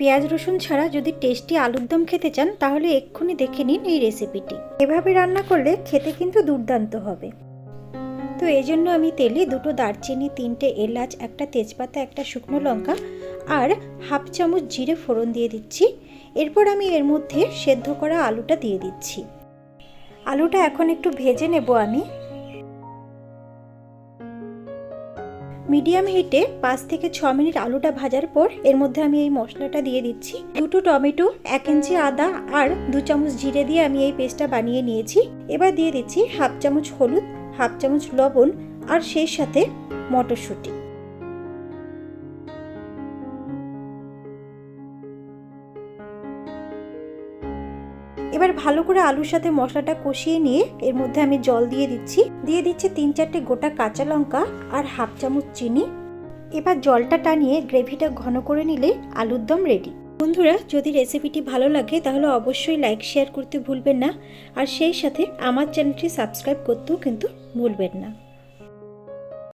পেঁয়াজ রসুন ছাড়া যদি টেস্টি আলুর দম খেতে চান, তাহলে এক্ষুনি দেখে নিন এই রেসিপিটি এভাবে রান্না করলে খেতে কিন্তু দুর্দান্ত হবে। তো এই জন্য আমি তেলে দুটো দারচিনি, তিনটে এলাচ, একটা তেজপাতা, একটা শুকনো লঙ্কা আর হাফ চামচ জিরে ফোড়ন দিয়ে দিচ্ছি। এরপর আমি এর মধ্যে সেদ্ধ করা আলুটা দিয়ে দিচ্ছি। আলুটা এখন একটু ভেজে নেব আমি। মিডিয়াম হিটে পাঁচ থেকে ছ মিনিট আলুটা ভাজার পর এর মধ্যে আমি এই মশলাটা দিয়ে দিচ্ছি। দুটো টমেটো, এক ইঞ্চি আদা আর দু চামচ জিরে দিয়ে আমি এই পেস্টটা বানিয়ে নিয়েছি। এবার দিয়ে দিচ্ছি হাফ চামচ হলুদ, হাফ চামচ লবণ আর সেই সাথে মটরশুঁটি। এবার ভালো করে আলুর সাথে মশলাটা কষিয়ে নিয়ে এর মধ্যে আমি জল দিয়ে দিচ্ছি। দিয়ে দিচ্ছি তিন চারটে গোটা কাঁচা লঙ্কা আর হাফ চামচ চিনি। এবার জলটা টানিয়ে গ্রেভিটা ঘন করে নিলে আলুর দম রেডি বন্ধুরা, যদি রেসিপিটি ভালো লাগে, তাহলে অবশ্যই লাইক শেয়ার করতে ভুলবেন না। আর সেই সাথে আমার চ্যানেলটি সাবস্ক্রাইব করতেও কিন্তু ভুলবেন না।